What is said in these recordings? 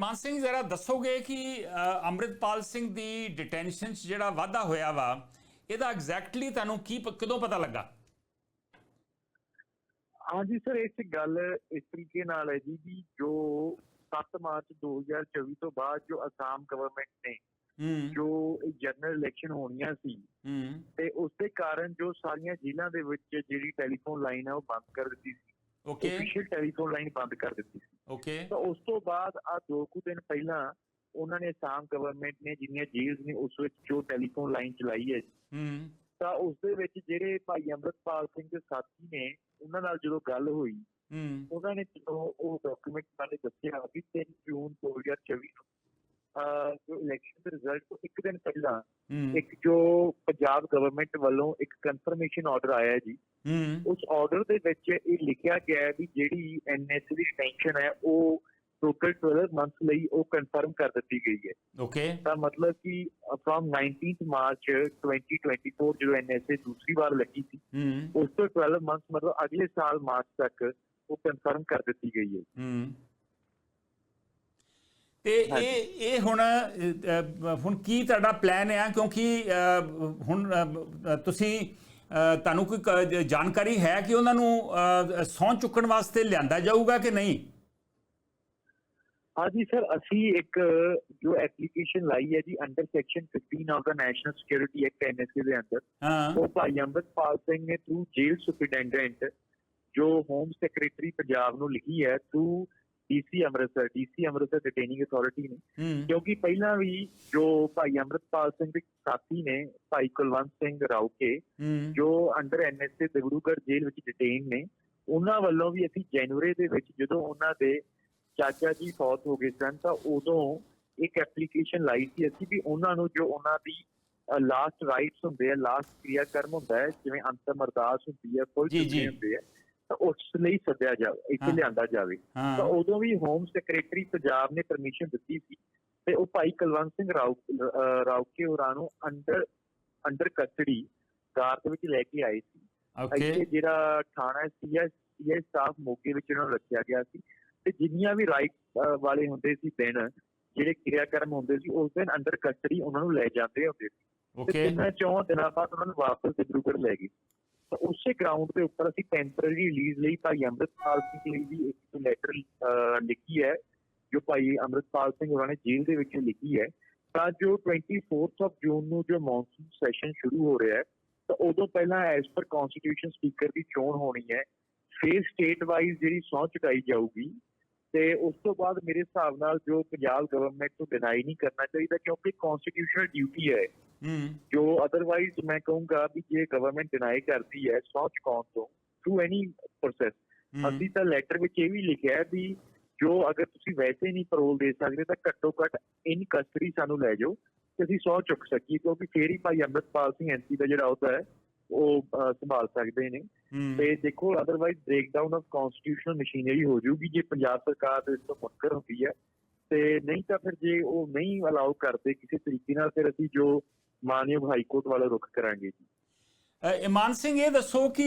ਇਮਾਨ ਸਿੰਘ ਜ਼ਰਾ ਦੱਸੋਗੇ ਕਿ ਅੰਮ੍ਰਿਤਪਾਲ ਸਿੰਘ ਦੀ ਡਿਟੈਂਸ਼ਨ 'ਚ ਜਿਹੜਾ ਵਾਧਾ ਹੋਇਆ ਵਾ ਇਹਦਾ ਐਗਜ਼ੈਕਟਲੀ ਤੁਹਾਨੂੰ ਕੀ ਕਦੋਂ ਪਤਾ ਲੱਗਾ? ਹਾਂਜੀ ਸਰ ਇਹ 'ਚ ਗੱਲ ਇਸ ਤਰੀਕੇ ਨਾਲ ਹੈ ਜੀ ਵੀ ਜੋ 7 ਮਾਰਚ 2024 ਤੋਂ ਬਾਅਦ ਜੋ ਅਸਾਮ ਗਵਰਨਮੈਂਟ ਨੇ ਜੋ ਜਨਰਲ ਇਲੈਕਸ਼ਨ ਹੋਣੀਆਂ ਸੀ ਤੇ ਉਸ ਦੇ ਕਾਰਨ ਜੋ ਸਾਰੀਆਂ ਜ਼ਿਲ੍ਹਿਆਂ ਦੇ ਵਿੱਚ ਜਿਹੜੀ ਟੈਲੀਫੋਨ ਲਾਈਨ ਹੈ ਉਹ ਬੰਦ ਕਰ ਦਿੱਤੀ ਸੀ। ਓਕੇ ਅਫੀਸ਼ੀਅਲ ਟੈਲੀਫੋਨ ਲਾਈਨ ਬੰਦ ਕਰ ਦਿੱਤੀ ਸੀ। ਓਕੇ ਤਾਂ ਉਸ ਤੋਂ ਬਾਅਦ ਆ ਦੋ ਕੁ ਦਿਨ ਪਹਿਲਾਂ ਉਹਨਾਂ ਨੇ ਅਸਾਮ ਗਵਰਨਮੈਂਟ ਨੇ ਜਿੰਨੀਆਂ ਜੇਲ੍ਹ ਨੇ ਉਸ ਵਿੱਚ ਜੋ ਟੈਲੀਫੋਨ ਲਾਈਨ ਚਲਾਈ ਹੈ ਹੂੰ। ਤਾਂ ਉਸ ਦੇ ਵਿੱਚ ਜਿਹੜੇ ਭਾਈ ਅੰਮ੍ਰਿਤਪਾਲ ਸਿੰਘ ਦੇ ਸਾਥੀ ਨੇ ਉਹਨਾਂ ਨਾਲ ਜਦੋਂ ਗੱਲ ਹੋਈ ਹੂੰ। ਉਹਨਾਂ ਨੇ ਜਦੋਂ ਉਹ ਡਾਕੂਮੈਂਟ ਬਾਰੇ ਦੱਸਿਆ ਕਿ 3 ਜੂਨ 2024 ਨੂੰ ਜੋ ਇਲੈਕਸ਼ਨ ਦੇ ਰਿਜ਼ਲਟ ਤੋਂ ਇੱਕ ਦਿਨ ਪਹਿਲਾਂ ਇੱਕ ਜੋ ਪੰਜਾਬ ਗਵਰਨਮੈਂਟ ਵੱਲੋਂ ਇੱਕ ਕਨਫਰਮੇਸ਼ਨ ਆਰਡਰ ਆਇਆ ਹੈ ਜੀ ਉਸ ਆਰਡਰ ਦੇ ਵਿੱਚ ਇਹ ਲਿਖਿਆ ਗਿਆ ਹੈ ਵੀ ਜਿਹੜੀ ਐਨਐਸ ਦੀ ਟੈਂਸ਼ਨ ਹੈ ਉਹ ਟੋਟਲ 12 ਮੰਥਸ ਲਈ ਉਹ ਕਨਫਰਮ ਕਰ ਦਿੱਤੀ ਗਈ ਹੈ। ਓਕੇ ਤਾਂ ਮਤਲਬ ਕਿ ਫਰਮ 19th ਮਾਰਚ 2024 ਜਦੋਂ ਐਨਐਸਏ ਦੂਸਰੀ ਵਾਰ ਲੱਗੀ ਸੀ ਉਸ ਤੋਂ 12 ਮੰਥਸ ਮਤਲਬ ਅਗਲੇ ਸਾਲ ਮਾਰਚ ਤੱਕ ਉਹ ਕਨਫਰਮ ਕਰ ਦਿੱਤੀ ਗਈ ਹੈ। ਹੂੰ। ਤੇ ਇਹ ਇਹ ਹੁਣ ਹੁਣ ਕੀ ਤੁਹਾਡਾ ਪਲਾਨ ਹੈ ਕਿਉਂਕਿ ਹੁਣ ਤੁਸੀਂ ਤੁਹਾਨੂੰ ਕੋਈ ਕ- ਜਾਣਕਾਰੀ ਹੈ ਕਿ ਉਹਨਾਂ ਨੂੰ ਸਹੁੰ ਚੁੱਕਣ ਵਾਸਤੇ ਲਿਆਂਦਾ ਜਾਊਗਾ ਕਿ ਨਹੀਂ? ਹਾਂਜੀ ਸਰ ਅਸੀਂ ਇੱਕ ਜੋ ਐਪਲੀਕੇਸ਼ਨ ਲਾਈ ਹੈ ਜੀ under section 15 of the National Security Act NSA ਦੇ ਅੰਦਰ। ਹਾਂ। ਉਹ ਭਾਈ ਅੰਮ੍ਰਿਤਪਾਲ ਸਿੰਘ ਨੇ ਥਰੂ ਜੇਲ੍ਹ ਸੁਪਰਡੈਂਡੈਂਟ ਜੋ ਹੋਮ ਸੈਕਟਰੀ ਪੰਜਾਬ ਨੂੰ ਲਿਖੀ ਹੈ through DC Amritsar DC Amritsar detaining authority ਨੇ। ਹੂੰ। ਕਿਉਂਕਿ ਪਹਿਲਾਂ ਵੀ ਜੋ ਭਾਈ ਅੰਮ੍ਰਿਤਪਾਲ ਸਿੰਘ ਦੇ ਸਾਥੀ ਨੇ ਭਾਈ ਕੁਲਵੰਤ ਸਿੰਘ ਰਾਉਕੇ ਹੂੰ। ਜੋ ਅੰਡਰ ਐਨਐਸਏ ਦਿਬਰੂਗੜ੍ਹ ਜੇਲ੍ਹ ਵਿੱਚ ਡਿਟੇਨ ਨੇ ਉਹਨਾਂ ਵੱਲੋਂ ਵੀ ਅਸੀਂ ਜਨਵਰੀ ਦੇ ਵਿੱਚ ਜਦੋਂ ਉਹਨਾਂ ਦੇ ਚਾਚਾ ਜੀ ਫੌਤ ਹੋ ਗਏ ਸਨ ਤਾਂ ਉਦੋਂ ਇੱਕ ਐਪਲੀਕੇਸ਼ਨ ਲਾਈ ਸੀ ਅਸੀਂ ਵੀ ਉਹਨਾਂ ਨੂੰ ਜੋ ਉਹਨਾਂ ਦੀ ਲਾਸਟ ਰਾਈਟਸ ਹੁੰਦੇ ਆ ਲਾਸਟ ਕਿਰਿਆ ਕਰਮ ਹੁੰਦਾ ਹੈ ਜਿਵੇਂ ਅੰਤਮ ਅਰਦਾਸ ਹੁੰਦੀ ਹੈ। ਚੁੱਕੇ ਹੁੰਦੇ ਆ ਤਾਂ ਉਸ ਲਈ ਸੱਦਿਆ ਜਾਵੇ ਇੱਥੇ। ਲਿਆਂਦਾ ਜਾਵੇ। ਤਾਂ ਉਦੋਂ ਵੀ ਹੋਮ ਸੈਕਟਰੀ ਪੰਜਾਬ ਨੇ ਪਰਮਿਸ਼ਨ ਦਿੱਤੀ ਸੀ ਤੇ ਉਹ ਭਾਈ ਕੁਲਵੰਤ ਸਿੰਘ ਰਾਉ ਰਾਉਕੇ ਹੋਰਾਂ ਨੂੰ ਅੰਡਰ ਅੰਡਰ ਕਸਟਡੀ ਕਾਰ ਦੇ ਵਿੱਚ ਲੈ ਕੇ ਆਏ ਸੀ। ਓਕੇ ਇੱਥੇ ਜਿਹੜਾ ਥਾਣਾ ਸੀਐਸ ਸੀਐਸ ਸਟਾਫ ਮੌਕੇ ਵਿੱਚ ਉਹਨਾਂ ਨੂੰ ਰੱਖਿਆ ਗਿਆ ਸੀ। ਤੇ ਜਿੰਨੀਆਂ ਵੀ ਰਾਈਟ ਵਾਲੇ ਹੁੰਦੇ ਸੀ ਦਿਨ ਜਿਹੜੇ ਕਿਰਿਆਕਰਮ ਹੁੰਦੇ ਸੀ ਉਸ ਦਿਨ ਅੰਡਰ ਕਸਟਡੀ ਉਹਨਾਂ ਨੂੰ ਲੈ ਜਾਂਦੇ ਹੁੰਦੇ ਸੀ। ਤੇ ਓਕੇ ਤਿੰਨਾਂ ਚੌਂ ਦਿਨਾਂ ਬਾਅਦ ਉਹਨਾਂ ਨੂੰ ਵਾਪਸ ਡਿਬਰੂਗੜ੍ਹ ਲੈ ਗਏ। ਤਾਂ ਉਸੇ ਗਰਾਊਂਡ ਦੇ ਉੱਪਰ ਅਸੀਂ ਟੈਂਪਰੇਰੀ ਰਿਲੀਜ਼ ਲਈ ਭਾਈ ਅੰਮ੍ਰਿਤਪਾਲ ਸਿੰਘ ਲਈ ਵੀ ਇੱਕ ਲੈਟਰ ਲਿਖੀ ਹੈ, ਜੋ ਭਾਈ ਅੰਮ੍ਰਿਤਪਾਲ ਸਿੰਘ ਉਹਨਾਂ ਨੇ ਜੇਲ੍ਹ ਦੇ ਵਿੱਚ ਲਿਖੀ ਹੈ। ਤਾਂ ਜੋ 24th ਆਫ ਜੂਨ ਨੂੰ ਜੋ ਮੌਨਸੂਨ ਸੈਸ਼ਨ ਸ਼ੁਰੂ ਹੋ ਰਿਹਾ ਹੈ, ਤਾਂ ਉਦੋਂ ਪਹਿਲਾਂ ਐਸ ਪਰ ਕਨਸਟੀਟਿਊਸ਼ਨ ਸਪੀਕਰ ਦੀ ਚੋਣ ਹੋਣੀ ਹੈ। ਫਿਰ ਸਟੇਟ ਵਾਈਜ਼ ਜਿਹੜੀ ਸਹੁੰ ਚੁਕਾਈ ਜਾਊਗੀ, ਤੇ ਉਸ ਤੋਂ ਬਾਅਦ ਮੇਰੇ ਹਿਸਾਬ ਨਾਲ ਜੋ ਪੰਜਾਬ ਗਵਰਨਮੈਂਟ ਨੂੰ ਡਿਨਾਈ ਨਹੀਂ ਕਰਨਾ ਚਾਹੀਦਾ, ਕਿਉਂਕਿ ਕਨਸਟੀਟਿਊਸ਼ਨਲ ਡਿਊਟੀ ਹੈ। ਜੋ ਅਦਰਵਾਈਜ਼ ਮੈਂ ਕਹੂੰਗਾ ਵੀ ਜੇ ਗਵਰਨਮੈਂਟ ਡਿਨਾਈ ਕਰਦੀ ਹੈ ਸੌ ਚੁਕਾਉਣ ਤੋਂ? ਥਰੂ ਐਨੀ ਪ੍ਰੋਸੈਸ ਅਸੀਂ ਤਾਂ ਲੈਟਰ ਵਿੱਚ ਇਹ ਵੀ ਲਿਖਿਆ ਹੈ ਵੀ ਜੋ ਅਗਰ ਤੁਸੀਂ ਵੈਸੇ ਨਹੀਂ ਪਰੋਲ ਦੇ ਸਕਦੇ ਤਾਂ ਘੱਟੋ ਘੱਟ ਇਨ ਕਸਟਡੀ ਸਾਨੂੰ ਲੈ ਜਾਓ ਤੇ ਅਸੀਂ ਸੌ ਚੁੱਕ ਸਕੀਏ ਕਿਉਂਕਿ ਫੇਰ ਹੀ ਭਾਈ ਅੰਮ੍ਰਿਤਪਾਲ ਸਿੰਘ ਐਮਪੀ ਦਾ ਜਿਹੜਾ ਅਹੁਦਾ ਹੈ ਉਹ ਸੰਭਾਲ ਸਕਦੇ ਨੇ। ਤੇ ਦੇਖੋ otherwise breakdown of constitutional machinery ਹੋ ਜਾਊਗੀ ਜੇ ਪੰਜਾਬ ਸਰਕਾਰ ਇਸ ਤੋਂ ਮੁਨਕਰ ਹੁੰਦੀ ਹੈ। ਤੇ ਨਹੀਂ ਤਾਂ ਫਿਰ ਜੇ ਉਹ ਨਹੀਂ ਅਲਾਉ ਕਰਦੇ ਕਿਸੇ ਤਰੀਕੇ ਨਾਲ ਫਿਰ ਅਸੀਂ ਜੋ ਮਾਨਯੋਗ ਹਾਈ ਕੋਰਟ ਵਾਲਾ ਰੁਖ ਕਰਾਂਗੇ ਜੀ। ਇਮਾਨ ਸਿੰਘ ਇਹ ਦੱਸੋ ਕਿ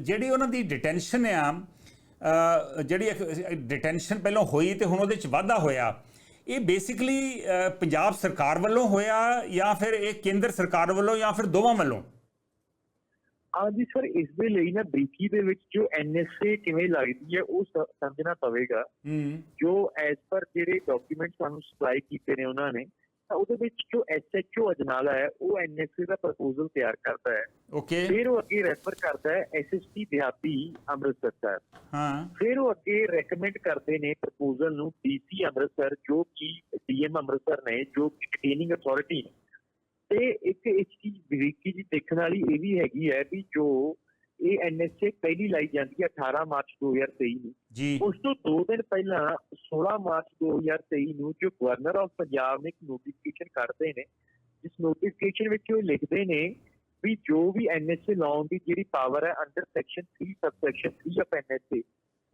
ਜਿਹੜੀ ਉਹਨਾਂ ਦੀ ਡਿਟੈਂਸ਼ਨ ਆ ਜਿਹੜੀ ਡਿਟੈਂਸ਼ਨ ਪਹਿਲਾਂ ਹੋਈ ਤੇ ਹੁਣ ਉਹਦੇ ਚ ਵਾਧਾ ਹੋਇਆ ਇਹ ਬੇਸਿਕਲੀ ਪੰਜਾਬ ਸਰਕਾਰ ਵੱਲੋਂ ਹੋਇਆ ਜਾਂ ਫਿਰ ਇਹ ਕੇਂਦਰ ਸਰਕਾਰ ਵੱਲੋਂ ਜਾਂ ਫਿਰ ਦੋਵਾਂ ਵੱਲੋਂ? ਹਾਂਜੀ ਸਰ ਇਸ ਦੇ ਲਈ ਨਾ ਬਰੀਕੀ ਦੇ ਵਿੱਚ ਜੋ ਐਨਐਸਏ ਕਿਵੇਂ ਲੱਗਦੀ ਹੈ ਉਹ ਸਮਝਣਾ ਪਵੇਗਾ। ਹੂੰ। ਜੋ ਐਸ ਪਰ ਜਿਹੜੇ ਡਾਕੂਮੈਂਟ ਸਾਨੂੰ ਸਪਲਾਈ ਕੀਤੇ ਨੇ ਉਹਨਾਂ ਨੇ ਤਾਂ ਉਹਦੇ ਵਿੱਚ ਜੋ ਐਸਐਚਓ ਅਜਨਾਲਾ ਹੈ ਉਹ ਐਨਐਸਏ ਦਾ ਪ੍ਰਪੋਜ਼ਲ ਤਿਆਰ ਕਰਦਾ ਹੈ। ਓਕੇ ਫਿਰ ਉਹ ਅੱਗੇ ਰੈਫਰ ਕਰਦਾ ਹੈ ਐਸਐਸਪੀ ਦਿਹਾਤੀ ਅੰਮ੍ਰਿਤਸਰ ਸਾਹਿਬ। ਹਾਂ। ਫਿਰ ਉਹ ਅੱਗੇ ਰეკਮੈਂਡ ਕਰਦੇ ਨੇ ਪ੍ਰਪੋਜ਼ਲ ਨੂੰ ਡੀਸੀ ਅੰਮ੍ਰਿਤਸਰ ਜੋ ਕਿ ਡੀਐਮ ਅੰਮ੍ਰਿਤਸਰ ਨੇ ਜੋ ਕਿ ਡਿਟੇਨਿੰਗ ਅਥਾਰਟੀ ਤੇ ਇੱਕ ਇਸ ਦੀ ਬਰੀਕੀ ਜੀ ਦੇਖਣ ਵਾਲੀ ਇਹ ਵੀ ਹੈਗੀ ਹੈ ਵੀ ਜੋ ਇਹ ਐਨਐਸਏ ਪਹਿਲੀ ਲਾਈ ਜਾਂਦੀ ਹੈ 18 ਮਾਰਚ 2023 ਨੂੰ। ਉਸ ਤੋਂ 2 ਦਿਨ ਪਹਿਲਾਂ 16 ਮਾਰਚ 2023 ਨੂੰ ਜੋ ਗਵਰਨਰ ਆਫ ਪੰਜਾਬ ਨੇ ਇੱਕ ਨੋਟੀਫਿਕੇਸ਼ਨ ਕੱਢਦੇ ਨੇ ਜਿਸ ਨੋਟੀਫਿਕੇਸ਼ਨ ਵਿੱਚ ਉਹ ਲਿਖਦੇ ਨੇ ਵੀ ਜੋ ਵੀ ਐਨਐਸਏ ਲਾਉਣ ਦੀ ਜਿਹੜੀ ਪਾਵਰ ਹੈ under section 3 subsection 3 of NSA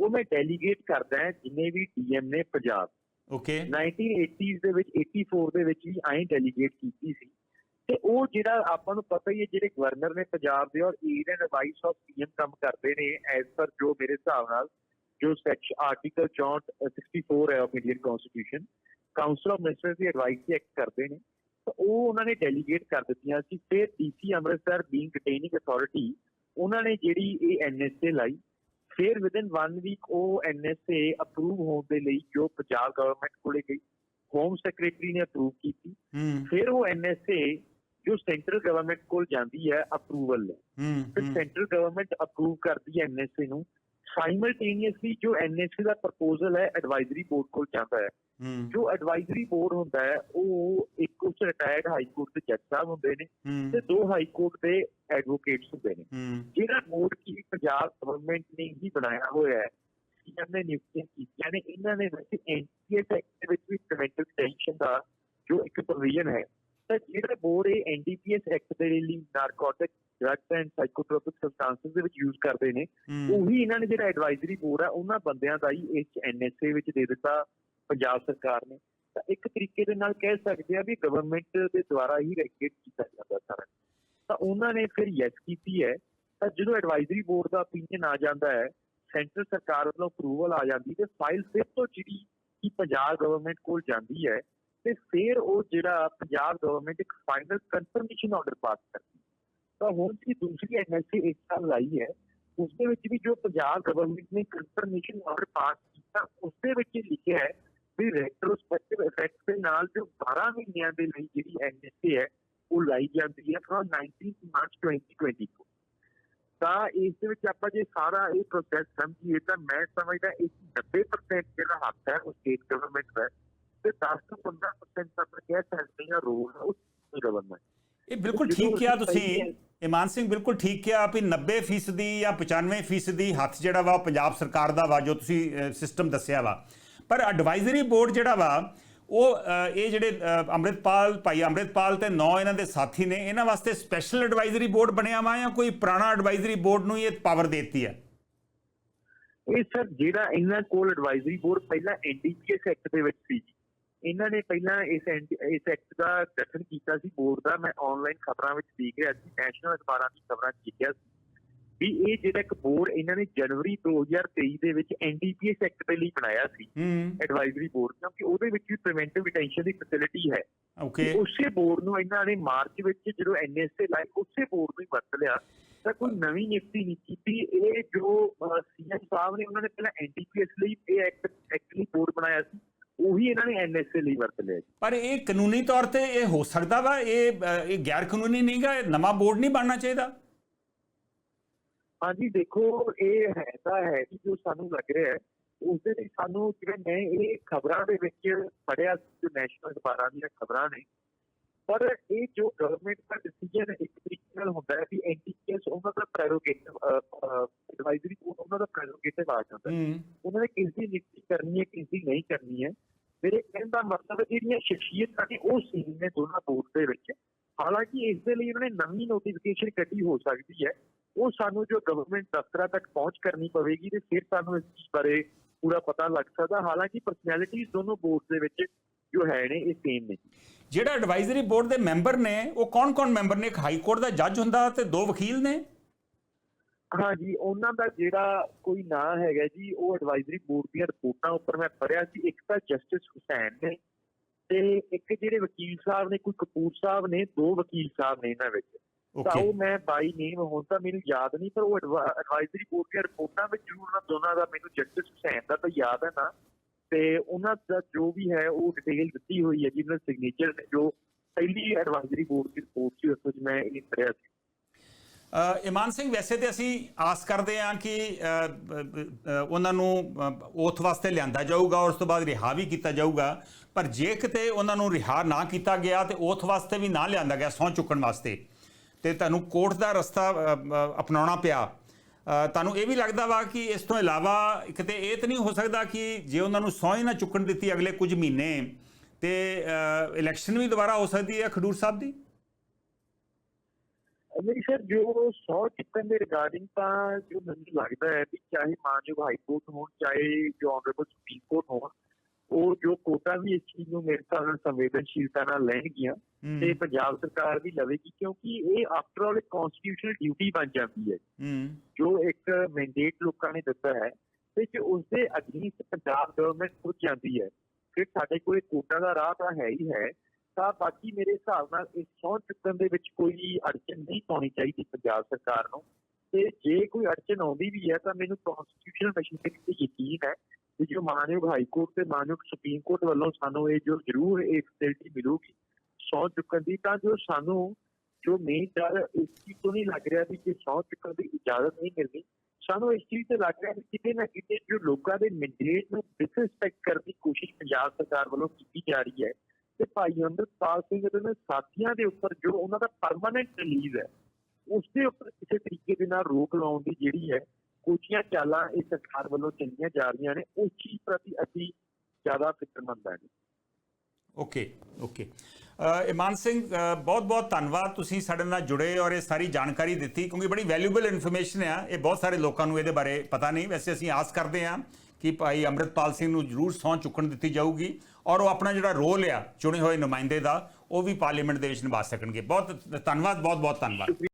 ਉਹ ਮੈਂ ਡੈਲੀਗੇਟ ਕਰਦਾ ਹਾਂ ਜਿੰਨੇ ਵੀ ਡੀਐਮ ਨੇ ਪੰਜਾਬ। ਓਕੇ 1980s ਦੇ ਵਿੱਚ 84 ਦੇ ਵਿੱਚ ਵੀ ਐਂ ਡੈਲੀਗੇਟ ਕੀਤੀ ਸੀ। ਤੇ ਉਹ ਜਿਹੜਾ ਆਪਾਂ ਨੂੰ ਪਤਾ ਹੀ ਹੈ ਜਿਹੜੇ ਗਵਰਨਰ ਨੇ ਪੰਜਾਬ ਦੇ ਔਰ ਐਂਡ ਐਡਵਾਈਸ ਆਫ ਪੀਐਮ ਕੰਮ ਕਰਦੇ ਨੇ ਐਸ ਪਰ ਜੋ ਮੇਰੇ ਹਿਸਾਬ ਨਾਲ ਜੋ ਸੈਕਸ਼ਨ ਆਰਟੀਕਲ 64 ਅ, 64 ਹੈ of Indian constitution council of ministers the advice ਤੇ ਐਕਟ ਕਰਦੇ ਨੇ। ਤਾਂ ਉਹ ਉਹਨਾਂ ਨੇ ਡੈਲੀਗੇਟ ਕਰ ਦਿੱਤੀਆਂ ਸੀ। ਫਿਰ DC Amritsar being detaining authority ਉਹਨਾਂ ਨੇ ਜਿਹੜੀ ਇਹ ਐਨਐਸਏ ਲਾਈ। ਫਿਰ ਵਿਦਨ 1 ਵੀਕ ਉਹ ਐਨਐਸਏ ਅਪਰੂਵ ਹੋਣ ਦੇ ਲਈ ਜੋ ਪੰਜਾਬ ਗਵਰਨਮੈਂਟ ਕੋਲੇ ਗਈ। ਹੋਮ ਸੈਕਟਰੀ ਨੇ ਅਪਰੂਵ ਕੀਤੀ। ਫਿਰ ਉਹ ਐਨਐਸਏ ਜੋ ਸੈਂਟਰਲ ਗਵਰਨਮੈਂਟ ਕੋਲ ਜਾਂਦੀ ਹੈ ਅਪਰੂਵਲ ਲਈ। ਹੂੰ, ਸੈਂਟਰਲ ਗਵਰਨਮੈਂਟ ਅਪਰੂਵ ਕਰਦੀ ਹੈ ਐਨਐਸਏ ਨੂੰ। ਸਾਈਮਲਟੇਨੀਅਸਲੀ ਜੋ ਐਨਐਸਏ ਦਾ ਪ੍ਰਪੋਜ਼ਲ ਹੈ ਐਡਵਾਈਜ਼ਰੀ ਬੋਰਡ ਕੋਲ ਜਾਂਦਾ ਹੈ। ਜੋ ਐਡਵਾਈਜ਼ਰੀ ਬੋਰਡ ਹੁੰਦਾ ਹੈ ਉਹ ਇੱਕ ਉਸ ਰਿਟਾਇਰਡ ਹਾਈ ਕੋਰਟ ਦੇ ਜੱਜ ਸਾਹਿਬ ਹੁੰਦੇ ਨੇ ਤੇ ਦੋ ਹਾਈ ਕੋਰਟ ਦੇ ਐਡਵੋਕੇਟਸ ਹੁੰਦੇ ਨੇ। ਜਿਹੜਾ ਬੋਰਡ ਕੀ ਪੰਜਾਬ ਗਵਰਨਮੈਂਟ ਨੇ ਹੀ ਬਣਾਇਆ ਹੋਇਆ ਹੈ ਇਹਨਾਂ ਨੇ ਨਿਯੁਕਤੀਆਂ ਕੀਤੀਆਂ ਨੇ। ਇਹਨਾਂ ਨੇ ਵੈਸੇ ਐਨਪੀਐਸ ਐਕਟ ਦੇ ਵਿੱਚ ਵੀ ਪ੍ਰੀਵੈਂਟਿਵ ਡਿਟੈਂਸ਼ਨ ਦਾ ਜੋ ਇੱਕ ਪ੍ਰੋਵੀਜ਼ਨ ਹੈ ਤਾਂ ਜਿਹੜਾ ਬੋਰਡ ਇਹ ਐਨਡੀਪੀਐਸ ਐਕਟ ਦੇ ਲਈ narcotic drugs and psychotropic substances ਦੇ ਵਿੱਚ ਯੂਜ਼ ਕਰਦੇ ਨੇ ਉਹੀ ਇਹਨਾਂ ਨੇ ਜਿਹੜਾ ਐਡਵਾਈਜ਼ਰੀ ਬੋਰਡ ਹੈ ਉਹਨਾਂ ਬੰਦਿਆਂ ਦਾ ਹੀ ਇਸ ਐਨਐਸਏ ਵਿੱਚ ਦੇ ਦਿੱਤਾ ਪੰਜਾਬ ਸਰਕਾਰ ਨੇ। ਤਾਂ ਇੱਕ ਤਰੀਕੇ ਦੇ ਨਾਲ ਕਹਿ ਸਕਦੇ ਆ ਵੀ ਗਵਰਨਮੈਂਟ ਦੇ ਦੁਆਰਾ ਹੀ ਰੈਗੂਲੇਟ ਕੀਤਾ ਜਾਂਦਾ ਸਾਰਾ। ਤਾਂ ਉਹਨਾਂ ਨੇ ਫਿਰ ਯੈਸ ਕੀਤੀ ਹੈ। ਤਾਂ ਜਦੋਂ ਐਡਵਾਈਜ਼ਰੀ ਬੋਰਡ ਦਾ opinion ਆ ਜਾਂਦਾ ਹੈ ਸੈਂਟਰ ਸਰਕਾਰ ਵੱਲੋਂ ਅਪਰੂਵਲ ਆ ਜਾਂਦੀ ਤੇ ਫਾਈਲ ਫਿਰ ਤੋਂ ਜਿਹੜੀ ਕਿ ਪੰਜਾਬ ਗਵਰਨਮੈਂਟ ਕੋਲ ਜਾਂਦੀ ਹੈ ਤੇ ਫਿਰ ਉਹ ਜਿਹੜਾ ਪੰਜਾਬ ਗਵਰਨਮੈਂਟ ਇੱਕ ਫਾਈਨਲ ਕਨਫਰਮੇਸ਼ਨ ਆਰਡਰ ਪਾਸ ਕਰਦੀ ਹੈ। ਤਾਂ ਹੁਣ ਦੀ ਦੂਸਰੀ ਐਨਐਸਏ ਇੱਕ ਸਾਲ ਲਾਈ ਹੈ ਉਸ ਦੇ ਵਿੱਚ ਵੀ ਜੋ ਪੰਜਾਬ ਗਵਰਨਮੈਂਟ ਨੇ ਕਨਫਰਮੇਸ਼ਨ ਆਰਡਰ ਪਾਸ ਕੀਤਾ ਉਸ ਦੇ ਵਿੱਚ ਇਹ ਲਿਖਿਆ ਹੈ ਵੀ ਰੈਟਰੋਸਪੈਕਟਿਵ ਇਫੈਕਟ ਦੇ ਨਾਲ ਜੋ 12 ਮਹੀਨਿਆਂ ਦੇ ਲਈ ਜਿਹੜੀ ਐਨਐਸਏ ਹੈ, ਉਹ ਲਾਈ ਜਾਂਦੀ ਹੈ ਫਰਮ 19 ਮਾਰਚ 2022 ਤਾਂ ਇਸ ਦੇ ਵਿੱਚ ਆਪਾਂ ਜੇ ਸਾਰਾ ਇਹ ਪ੍ਰੋਸੈਸ ਸਮਝੀਏ ਤਾਂ ਮੈਂ ਸਮਝਦਾ ਇਹ 90% ਜਿਹੜਾ ਹੱਥ ਹੈ ਉਹ ਸਟੇਟ ਗਵਰਨਮੈਂਟ ਦਾ ਤੇ 10 ਤੋਂ 15% ਆਪਾਂ ਕਹਿ ਸਕਦੇ ਹਾਂ ਰੋਲ ਉਸ ਗਵਰਨਮੈਂਟ ਇਹ ਬਿਲਕੁਲ ਠੀਕ ਕਿਹਾ ਤੁਸੀਂ ਇਮਾਨ ਸਿੰਘ ਬਿਲਕੁਲ ਠੀਕ ਕਿਹਾ ਵੀ 90% ਦੀ ਜਾਂ 95% ਦੀ ਹੱਥ ਜਿਹੜਾ ਵਾ ਪੰਜਾਬ ਸਰਕਾਰ ਦਾ ਵਾ ਜੋ ਤੁਸੀਂ ਸਿਸਟਮ ਦੱਸਿਆ ਵਾ। ਪਰ ਐਡਵਾਈਜ਼ਰੀ ਬੋਰਡ ਜਿਹੜਾ ਵਾ ਉਹ ਇਹ ਜਿਹੜੇ ਅੰਮ੍ਰਿਤਪਾਲ ਭਾਈ ਅੰਮ੍ਰਿਤਪਾਲ ਤੇ ਨੌ ਇਹਨਾਂ ਦੇ ਸਾਥੀ ਨੇ ਇਹਨਾਂ ਵਾਸਤੇ ਸਪੈਸ਼ਲ ਐਡਵਾਈਜ਼ਰੀ ਬੋਰਡ ਬਣਿਆ ਵਾ ਜਾਂ ਕੋਈ ਪੁਰਾਣਾ ਐਡਵਾਈਜ਼ਰੀ ਬੋਰਡ ਨੂੰ ਇਹ ਪਾਵਰ ਦਿੱਤੀ ਹੈ? ਇਹ ਸਰ ਜਿਹੜਾ ਇਹਨਾਂ ਕੋਲ ਐਡਵਾਈਜ਼ਰੀ ਬੋਰਡ ਪਹਿਲਾਂ ਐਨਡੀਪੀਐਸ ਐਕਟ ਦੇ ਵਿੱਚ ਸੀ ਜੀ। ਇਹਨਾਂ ਨੇ ਪਹਿਲਾਂ ਇਸ ਇਸ ਐਕਟ ਦਾ ਗਠਨ ਕੀਤਾ ਸੀ ਬੋਰਡ ਦਾ। ਮੈਂ ਆਨਲਾਈਨ ਖਬਰਾਂ ਵਿੱਚ ਦੇਖ ਰਿਹਾ ਸੀ ਨੈਸ਼ਨਲ ਅਖਬਾਰਾਂ ਦੀ ਖਬਰਾਂ 'ਚ ਲਿਖਿਆ ਸੀ ਵੀ ਇਹ ਜਿਹੜਾ ਇੱਕ ਬੋਰਡ ਇਹਨਾਂ ਨੇ ਜਨਵਰੀ 2023 ਦੇ ਵਿੱਚ ਐਨਡੀਪੀਐਸ ਐਕਟ ਦੇ ਲਈ ਬਣਾਇਆ ਸੀ ਐਡਵਾਈਜ਼ਰੀ ਬੋਰਡ ਕਿਉਂਕਿ ਉਹਦੇ ਵਿੱਚ ਵੀ ਪ੍ਰੀਵੈਂਟਿਵ ਡਿਟੈਂਸ਼ਨ ਦੀ ਫੈਸਿਲਿਟੀ ਹੈ। ਓਕੇ ਉਸੇ ਬੋਰਡ ਨੂੰ ਇਹਨਾਂ ਨੇ ਮਾਰਚ ਵਿੱਚ ਜਦੋਂ ਐਨਐਸਏ ਲਾਈ ਉਸੇ ਬੋਰਡ ਨੂੰ ਹੀ ਵਰਤ ਲਿਆ। ਤਾਂ ਕੋਈ ਨਵੀਂ ਨਿਯੁਕਤੀ ਨਹੀਂ ਕੀਤੀ। ਇਹ ਜੋ ਸੀਐਮ ਸਾਹਿਬ ਨੇ ਉਹਨਾਂ ਨੇ ਪਹਿਲਾਂ ਐਨਡੀਪੀਐਸ ਲਈ ਇਹ ਐਕਟ ਐਕਚੁਅਲੀ ਬੋਰਡ ਬਣਾਇਆ ਸੀ। ਉਹੀ ਇਹਨਾਂ ਨੇ ਐਨਐਸਏ ਲਈ ਵਰਤ ਲਿਆ। ਪਰ ਇਹ ਕਾਨੂੰਨੀ ਤੌਰ ਤੇ ਇਹ ਹੋ ਸਕਦਾ ਵਾ ਇਹ ਇਹ ਗੈਰ ਕਾਨੂੰਨੀ ਨਹੀਂਗਾ ਨਵਾਂ ਬੋਰਡ ਨਹੀਂ ਬਣਨਾ ਚਾਹੀਦਾ? ਹਾਂਜੀ ਦੇਖੋ ਇਹ ਹੈ ਤਾਂ ਹੈ ਕਿ ਜੋ ਸਾਨੂੰ ਲੱਗ ਰਿਹਾ ਹੈ ਉਸ ਦੇ ਲਈ ਸਾਨੂੰ ਜਿਵੇਂ ਮੈਂ ਇਹ ਖਬਰਾਂ ਦੇ ਵਿੱਚ ਪੜਿਆ ਜੋ ਨੈਸ਼ਨਲ ਅਖਬਾਰਾਂ ਦੀਆਂ ਖਬਰਾਂ ਨੇ ਪਰ ਇਹ ਜੋ ਗਵਰਨਮੈਂਟ ਦਾ ਡਿਸੀਜਨ ਇੱਕ ਤਰੀਕੇ ਨਾਲ ਹੁੰਦਾ ਹੈ ਵੀ ਐਨਟੀਪੀਐਸ ਉਹਨਾਂ ਦਾ ਪ੍ਰੈਰੋਗੇਟਿਵ ਐਡਵਾਈਜ਼ਰੀ ਉਹਨਾਂ ਦਾ ਪ੍ਰੈਰੋਗੇਟਿਵ ਆ ਜਾਂਦਾ ਹੂੰ। ਉਹਨਾਂ ਨੇ ਕਿਸ ਦੀ ਨਿਯੁਕਤੀ ਕਰਨੀ ਹੈ ਕਿਸ ਦੀ ਨਹੀਂ ਕਰਨੀ ਹੈ। ਮੇਰੇ ਕਹਿਣ ਦਾ ਮਤਲਬ ਹੈ ਜਿਹੜੀਆਂ ਸ਼ਖਸੀਅਤਾਂ ਨੇ ਉਹ ਸੀਨ ਨੇ ਦੋਨਾਂ ਬੋਰਡ ਦੇ ਵਿੱਚ, ਹਾਲਾਂਕਿ ਇਸ ਦੇ ਲਈ ਉਹਨਾਂ ਨੇ ਨਵੀਂ ਨੋਟੀਫਿਕੇਸ਼ਨ ਕੱਢੀ ਹੋ ਸਕਦੀ ਹੈ। ਉਹ ਸਾਨੂੰ ਜੋ ਗਵਰਨਮੈਂਟ ਦਫ਼ਤਰਾਂ ਤੱਕ ਪਹੁੰਚ ਕਰਨੀ ਪਵੇਗੀ ਤੇ ਫਿਰ ਸਾਨੂੰ ਇਸ ਬਾਰੇ ਪੂਰਾ ਪਤਾ ਲੱਗ ਸਕਦਾ। ਹਾਲਾਂਕਿ ਪਰਸਨੈਲਿਟੀਜ਼ ਦੋਨੋਂ ਬੋਰਡ ਦੇ ਵਿੱਚ ਜੋ ਹੈ ਨੇ, ਇਹ ਸੇਮ ਨੇ। ਜਿਹੜਾ ਐਡਵਾਈਜ਼ਰੀ ਬੋਰਡ ਦੇ ਮੈਂਬਰ ਨੇ, ਉਹ ਕੌਣ-ਕੌਣ ਮੈਂਬਰ ਨੇ? ਇੱਕ ਹਾਈ ਕੋਰਟ ਦਾ ਜੱਜ ਹੁੰਦਾ ਤੇ ਦੋ ਵਕੀਲ ਨੇ? ਹਾਂਜੀ ਉਹਨਾਂ ਦਾ ਜਿਹੜਾ ਕੋਈ ਨਾਂ ਹੈਗਾ ਜੀ ਉਹ ਐਡਵਾਈਜ਼ਰੀ ਬੋਰਡ ਦੀਆਂ ਰਿਪੋਰਟਾਂ ਉੱਪਰ ਮੈਂ ਪੜਿਆ ਸੀ। ਇੱਕ ਤਾਂ ਜਸਟਿਸ ਹੁਸੈਨ ਨੇ ਤੇ ਇੱਕ ਜਿਹੜੇ ਵਕੀਲ ਸਾਹਿਬ ਨੇ ਕੋਈ ਕਪੂਰ ਸਾਹਿਬ ਨੇ ਦੋ ਵਕੀਲ ਸਾਹਿਬ ਨੇ ਇਹਨਾਂ ਵਿੱਚ। ਤਾਂ ਉਹ ਮੈਂ ਬਾਈ ਨੇਮ ਹੁਣ ਤਾਂ ਮੈਨੂੰ ਯਾਦ ਨਹੀਂ ਪਰ ਉਹ ਐਡਵਾਈਜ਼ਰੀ ਬੋਰਡ ਦੀਆਂ ਰਿਪੋਰਟਾਂ ਵਿੱਚ ਜ਼ਰੂਰ ਉਹਨਾਂ ਦੋਨਾਂ ਦਾ ਮੈਨੂੰ ਜਸਟਿਸ ਹੁਸੈਨ ਦਾ ਤਾਂ ਯਾਦ ਹੈ ਨਾ। ਤੇ ਉਹਨਾਂ ਦਾ ਜੋ ਵੀ ਹੈ ਉਹ ਡਿਟੇਲ ਦਿੱਤੀ ਹੋਈ ਹੈ ਜਿਹਨਾਂ ਸਿਗਨੇਚਰ ਨੇ ਜੋ ਪਹਿਲੀ ਐਡਵਾਈਜ਼ਰੀ ਬੋਰਡ ਦੀ ਰਿਪੋਰਟ ਸੀ ਉਸ ਵਿੱਚ ਮੈਂ ਇਹ ਪੜਿਆ ਸੀ। ਇਮਾਨ ਸਿੰਘ, ਵੈਸੇ ਤੇ ਅਸੀਂ ਆਸ ਕਰਦੇ ਹਾਂ ਕਿ ਉਹਨਾਂ ਨੂੰ ਉਥ ਵਾਸਤੇ ਲਿਆਂਦਾ ਜਾਊਗਾ ਔਰ ਉਸ ਤੋਂ ਬਾਅਦ ਰਿਹਾ ਵੀ ਕੀਤਾ ਜਾਊਗਾ। ਪਰ ਜੇ ਕਿਤੇ ਉਹਨਾਂ ਨੂੰ ਰਿਹਾ ਨਾ ਕੀਤਾ ਗਿਆ ਤੇ ਉਥ ਵਾਸਤੇ ਵੀ ਨਾ ਲਿਆਂਦਾ ਗਿਆ ਸਹੁੰ ਚੁੱਕਣ ਵਾਸਤੇ, ਤੇ ਤੁਹਾਨੂੰ ਕੋਰਟ ਦਾ ਰਸਤਾ ਅਪਣਾਉਣਾ ਪਿਆ। ਤੁਹਾਨੂੰ ਇਹ ਵੀ ਲੱਗਦਾ ਵਾ ਕਿ ਇਸ ਤੋਂ ਇਲਾਵਾ ਕਿਤੇ ਇਹ ਤਾਂ ਨਹੀਂ ਹੋ ਸਕਦਾ ਕਿ ਜੇ ਉਹਨਾਂ ਨੂੰ ਸਹੁੰ ਹੀ ਨਾ ਚੁੱਕਣ ਦਿੱਤੀ ਅਗਲੇ ਕੁਝ ਮਹੀਨੇ, ਤੇ ਇਲੈਕਸ਼ਨ ਵੀ ਦੁਬਾਰਾ ਹੋ ਸਕਦੀ ਹੈ ਖਡੂਰ ਸਾਹਿਬ ਦੀ? ਮੇਰੀ ਸਰ ਜੋ ਸੌ ਚਿੱਕਨ ਦੇ ਰਿਗਾਰਡਿੰਗ ਤਾਂ ਜੋ ਮੈਨੂੰ ਲੱਗਦਾ ਹੈ ਕਿ ਚਾਹੇ ਮਾਨਯੋਗ ਹਾਈ ਕੋਰਟ ਹੋਣ ਚਾਹੇ ਜੋ ਆਨਰੇਬਲ ਸੁਪਰੀਮ ਕੋਰਟ ਹੋਣ ਉਹ ਜੋ ਕੋਟਾ ਵੀ ਇਸ ਚੀਜ਼ ਨੂੰ ਮੇਰੇ ਹਿਸਾਬ ਨਾਲ ਸੰਵੇਦਨਸ਼ੀਲਤਾ ਨਾਲ ਲੈਣਗੀਆਂ ਤੇ ਪੰਜਾਬ ਸਰਕਾਰ ਵੀ ਲਵੇਗੀ ਕਿਉਂਕਿ ਇਹ ਆਫਟਰ ਆਲ ਇੱਕ ਕਨਸਟੀਟਿਊਸ਼ਨਲ ਡਿਊਟੀ ਬਣ ਜਾਂਦੀ ਹੈ। ਜੋ ਇੱਕ ਮੈਂਡੇਟ ਲੋਕਾਂ ਨੇ ਦਿੱਤਾ ਹੈ ਤੇ ਜੇ ਉਸ ਦੇ ਅਗੇਂਸਟ ਪੰਜਾਬ ਗਵਰਨਮੈਂਟ ਖੁਦ ਜਾਂਦੀ ਹੈ ਫਿਰ ਸਾਡੇ ਕੋਲ ਕੋਟਾ ਦਾ ਰਾਹ ਤਾਂ ਹੈ ਹੀ ਹੈ ਤਾਂ ਬਾਕੀ ਮੇਰੇ ਹਿਸਾਬ ਨਾਲ ਇਸ ਸਹੁੰ ਚੁੱਕਣ ਦੇ ਵਿੱਚ ਕੋਈ ਅੜਚਨ ਨਹੀਂ ਪਾਉਣੀ ਚਾਹੀਦੀ ਪੰਜਾਬ ਸਰਕਾਰ ਨੂੰ। ਤੇ ਜੇ ਕੋਈ ਅੜਚਨ ਆਉਂਦੀ ਵੀ ਹੈ, ਤਾਂ ਮੈਨੂੰ ਕਨਸਟੀਟਿਊਸ਼ਨਲ ਮਸ਼ੀਨਰੀ ਤੇ ਯਕੀਨ ਹੈ ਕਿ ਜੋ ਮਾਨਯੋਗ ਹਾਈ ਕੋਰਟ ਤੇ ਮਾਨਯੋਗ ਸੁਪਰੀਮ ਕੋਰਟ ਵੱਲੋਂ ਸਾਨੂੰ ਇਹ ਜੋ ਜ਼ਰੂਰ ਇਹ ਫੈਸਿਲਿਟੀ ਮਿਲੂਗੀ ਸਹੁੰ ਚੁੱਕਣ ਦੀ, ਤਾਂ ਜੋ ਸਾਨੂੰ ਜੋ ਮੇਨ ਡਰ ਇਸ ਚੀਜ਼ ਤੋਂ ਨਹੀਂ ਲੱਗ ਰਿਹਾ ਵੀ ਕਿ ਸਹੁੰ ਚੁੱਕਣ ਦੀ ਇਜਾਜ਼ਤ ਨਹੀਂ ਮਿਲਦੀ, ਸਾਨੂੰ ਇਸ ਚੀਜ਼ ਤੇ ਲੱਗ ਰਿਹਾ ਕਿ ਕਿਤੇ ਨਾ ਕਿਤੇ ਜੋ ਲੋਕਾਂ ਦੇ ਮੈਂਡੇਟ ਨੂੰ ਡਿਸਰੈਸਪੈਕਟ ਕਰਨ ਦੀ ਕੋਸ਼ਿਸ਼ ਪੰਜਾਬ ਸਰਕਾਰ ਵੱਲੋਂ ਕੀਤੀ ਜਾ ਰਹੀ ਹੈ ਤੇ ਭਾਈ ਅੰਮ੍ਰਿਤਪਾਲ ਸਿੰਘ ਅਤੇ ਉਹਨਾਂ ਦੇ ਸਾਥੀਆਂ ਦੇ ਉੱਪਰ ਜੋ ਉਹਨਾਂ ਦਾ ਪਰਮਾਨੈਂਟ ਰਿਲੀਜ਼ ਹੈ ਉਸ ਦੇ ਉੱਪਰ ਕਿਸੇ ਤਰੀਕੇ ਦੇ ਨਾਲ ਰੋਕ ਲਾਉਣ ਦੀ ਜਿਹੜੀ ਹੈ ਕੋਸ਼ਿਸ਼ਾਂ ਚਾਲਾਂ ਇਸ ਸਰਕਾਰ ਵੱਲੋਂ ਚੱਲੀਆਂ ਜਾ ਰਹੀਆਂ ਨੇ, ਉਸ ਚੀਜ਼ ਪ੍ਰਤੀ ਅਸੀਂ ਜ਼ਿਆਦਾ ਫਿਕਰਮੰਦ ਹਾਂ ਓਕੇ ਓਕੇ। ਇਮਾਨ ਸਿੰਘ ਬਹੁਤ ਬਹੁਤ ਧੰਨਵਾਦ ਤੁਸੀਂ ਸਾਡੇ ਨਾਲ ਜੁੜੇ ਔਰ ਇਹ ਸਾਰੀ ਜਾਣਕਾਰੀ ਦਿੱਤੀ, ਕਿਉਂਕਿ ਬੜੀ ਵੈਲਿਊਬਲ ਇਨਫੋਰਮੇਸ਼ਨ ਆ, ਇਹ ਬਹੁਤ ਸਾਰੇ ਲੋਕਾਂ ਨੂੰ ਇਹਦੇ ਬਾਰੇ ਪਤਾ ਨਹੀਂ। ਵੈਸੇ ਅਸੀਂ ਆਸ ਕਰਦੇ ਹਾਂ ਕਿ ਭਾਈ ਅੰਮ੍ਰਿਤਪਾਲ ਸਿੰਘ ਨੂੰ ਜ਼ਰੂਰ ਸਹੁੰ ਚੁੱਕਣ ਦਿੱਤੀ ਜਾਊਗੀ। ਔਰ ਉਹ ਆਪਣਾ ਜਿਹੜਾ ਰੋਲ ਆ ਚੁਣੇ ਹੋਏ ਨੁਮਾਇੰਦੇ ਦਾ, ਉਹ ਵੀ ਪਾਰਲੀਮੈਂਟ ਦੇ ਵਿੱਚ ਨਿਭਾ ਸਕਣਗੇ। ਬਹੁਤ ਧੰਨਵਾਦ ਬਹੁਤ ਬਹੁਤ ਧੰਨਵਾਦ।